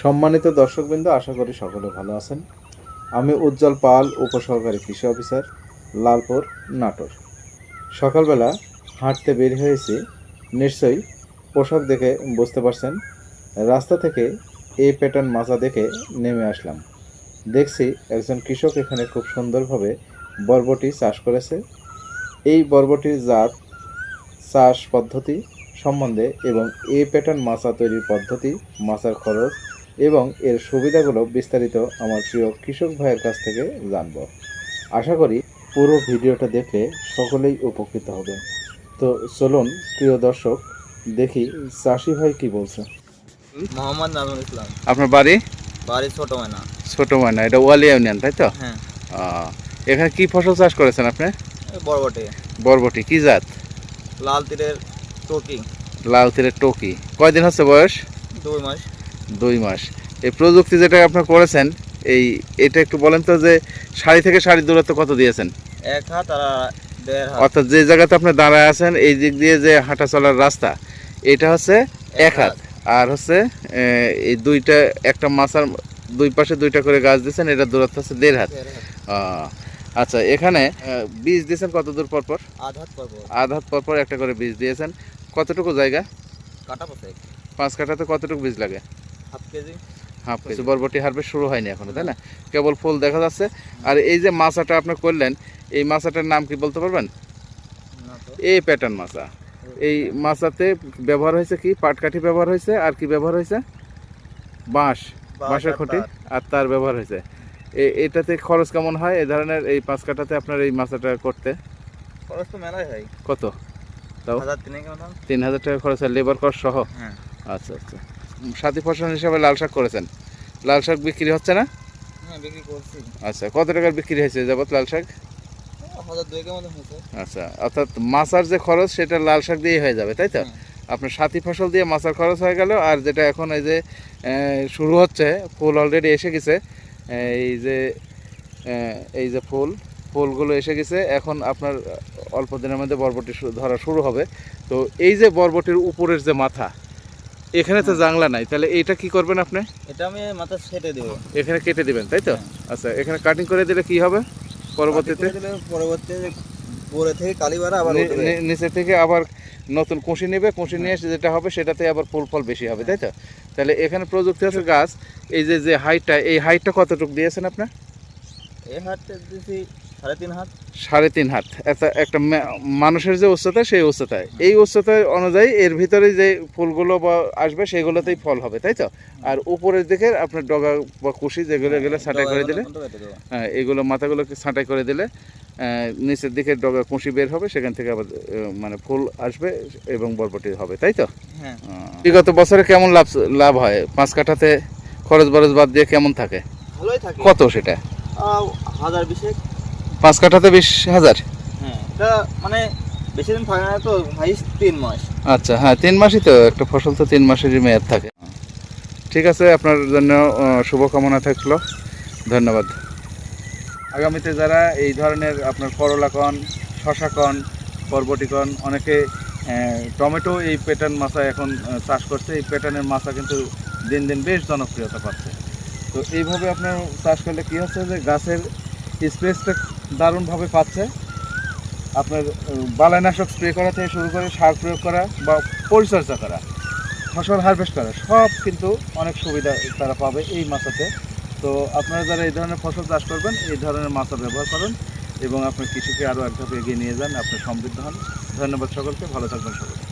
সম্মানিত দর্শকবৃন্দ, আশা করি সকলে ভালো আছেন। আমি উজ্জ্বল পাল, উপসহকারী কৃষি অফিসার, লালপুর, নাটোর। সকালবেলা হাঁটতে বের হয়েছি, নিশ্চয়ই পোশাক দেখে বুঝতে পারছেন, রাস্তা থেকে এই প্যাটার্ন মাজা দেখে নেমে আসলাম। দেখছি একজন কৃষক এখানে খুব সুন্দরভাবে বরবটি চাষ করেছে। এই বরবটির জাত, চাষ পদ্ধতি সম্বন্ধে এবং এই প্যাটার্ন মাছা তৈরির পদ্ধতি মাছার খরচ এবং এর সুবিধাগুলো বিস্তারিত আমার প্রিয় কৃষক ভাইয়ের কাছ থেকে জানব। আশা করি পুরো ভিডিওটা দেখে সকলেই উপকৃত হবে। তো চলুন প্রিয় দর্শক দেখি চাষি ভাই কি বলছে। মোহাম্মদ নাজমুল ইসলাম। আপনার বাড়ি? বাড়ি ছোট ময়না। ছোট ময়না এটা ওয়ালিয়া ইউনিয়ন তাই তো? হ্যাঁ। এখানে কি ফসল চাষ করেছেন আপনি? বরবটি। বরবটি কি জাত? লাল তীরের টকি। লাল তীরের টকি। কয়দিন হচ্ছে বয়স? দুই মাস। দুই মাস। এই প্রযুক্তি যেটা আপনি করেছেন এই এটা একটু বলেন তো যে শাড়ি থেকে শাড়ি দূরত্ব কত দিয়েছেন? এক হাত আর অর্থাৎ যে জায়গাতে আপনি দাঁড়ায় আছেন এই দিক দিয়ে যে হাঁটা চলার রাস্তা এটা হচ্ছে এক হাত। আর হচ্ছে এই দুইটা একটা মাছার দুই পাশে দুইটা করে গাছ দিয়েছেন এটা দূরত্ব হচ্ছে দেড় হাত। আচ্ছা এখানে বীজ দিয়েছেন কত দূর পর পর? আধ হাত করব আধ হাত পর পর একটা করে বীজ দিয়েছেন। কতটুকু জায়গা? কাটা পাঁচ কাঠাতে কতটুকু বীজ লাগে? Half K G. Half K G. বরবটি হারভেস্ট শুরু হয়নি এখনও তাই না? কেবল ফুল দেখা যাচ্ছে। আর এই যে মাছাটা আপনি করলেন এই মাছাটার নাম কি বলতে পারবেন? এই প্যাটার্ন মাছা। এই মাছাতে ব্যবহার হয়েছে কি? পাটকাঠি ব্যবহার হয়েছে। আর কি ব্যবহার হয়েছে? বাঁশ। বাঁশ বাঁশের খুঁটি আর তার ব্যবহার হয়েছে। এ- এটাতে খরচ কেমন হয়? এই ধরনের এই পাঁচ কাঠাতে আপনার এই মাছাটা করতে? খরচ তো মেলাই হয়। কত? তাও? তিন হাজার টাকা খরচ হয় লেবার কস্ট সহ? হ্যাঁ। আচ্ছা আচ্ছা। সাথী ফসল হিসাবে লাল শাক করেছেন। লাল শাক বিক্রি হচ্ছে না? হ্যাঁ আচ্ছা কত টাকার বিক্রি হয়েছে যাবত লাল শাক? আচ্ছা অর্থাৎ মাছার যে খরচ সেটা লাল শাক দিয়েই হয়ে যাবে তাই তো? হ্যাঁ। আপনার সাথী ফসল দিয়ে মাছার খরচ হয়ে গেল আর যেটা এখন এই যে শুরু হচ্ছে ফুল অলরেডি এসে গেছে এই যে এই যে ফুল ফুলগুলো এসে গেছে এখন আপনার অল্প দিনের মধ্যে বরবটি ধরা শুরু হবে। তো এই যে বরবটির উপরের যে মাথা এখানে তো। জাংলা নাই তাহলে এটা কি করবেন আপনি? এটা আমি মাথা সেটে দেবো। এখানে কেটে দিবেন তাই তো? হ্যাঁ। আচ্ছা এখানে কাটিং করে দিলে কি হবে পরবর্তীতে? দিলে পরবর্তীতে পরে থেকে কালীবাড়া আবার নিচে থেকে আবার নতুন কুশি নেবে কুশি নিয়ে এসে যেটা হবে সেটাতে আবার ফুল ফল বেশি হবে তাই তো? তাহলে এখানে প্রযুক্তি আছে গাছ এই যে যে হাইটটা এই হাইটটা কতটুকু দিয়েছেন আপনার এই হাইটটা দিছি সাড়ে তিন হাত? সাড়ে তিন হাত। একটা একটা মানুষের যে উচ্চতা সেই উচ্চতায়। এই উচ্চতায় অনুযায়ী এর ভিতরে যে ফুলগুলো বা আসবে সেগুলোতেই ফল হবে তাই তো? আর উপরের দিকে আপনার ডগা বা কুশি যেগুলো এগুলো ছাঁটাই করে দিলে। হ্যাঁ এগুলো মাথাগুলোকে ছাঁটাই করে দিলে নিচের দিকে ডগা কুশি বের হবে সেখান থেকে আবার মানে ফুল আসবে এবং বরবটি হবে তাই তো? হ্যাঁ। বিগত বছরে কেমন লাভ লাভ হয়? পাঁচ কাঠাতে খরচ বরচ বাদ দিয়ে কেমন থাকে? কত সেটা? হাজার বিশেক। পাঁচ কাঠাতে বিশ হাজার? হ্যাঁ এটা মানে বেশি দিন থাকে না তো ভাই তিন মাস। আচ্ছা হ্যাঁ তিন মাসই তো একটা ফসল তো তিন মাসেরই মেয়াদ থাকে। ঠিক আছে আপনার জন্য শুভকামনা থাকল। ধন্যবাদ। আগামীতে যারা এই ধরনের আপনার করলা কন শশা কন বরবটি কন অনেকে টমেটো এই প্যাটার্ন মাছা এখন চাষ করছে। এই প্যাটার্নের মাছা কিন্তু দিন দিন বেশ জনপ্রিয়তা পাচ্ছে। তো এইভাবে আপনার চাষ করলে কী হচ্ছে যে গাছের স্পেসটা দারুণভাবে পাচ্ছে। আপনার উম, বালাইনাশক স্প্রে করা থেকে শুরু করে সার প্রয়োগ করা বা পরিচর্যা করা ফসল হারভেস্ট করা সব কিন্তু অনেক সুবিধা তারা পাবে এই মাছাতে তো আপনারা যারা এই ধরনের ফসল চাষ করবেন এই ধরনের মাছা ব্যবহার করুন এবং আপনার কৃষিকে আরও এক এগিয়ে নিয়ে যান আপনি সমৃদ্ধ হন। ধন্যবাদ সকলকে ভালো থাকবেন সকলে।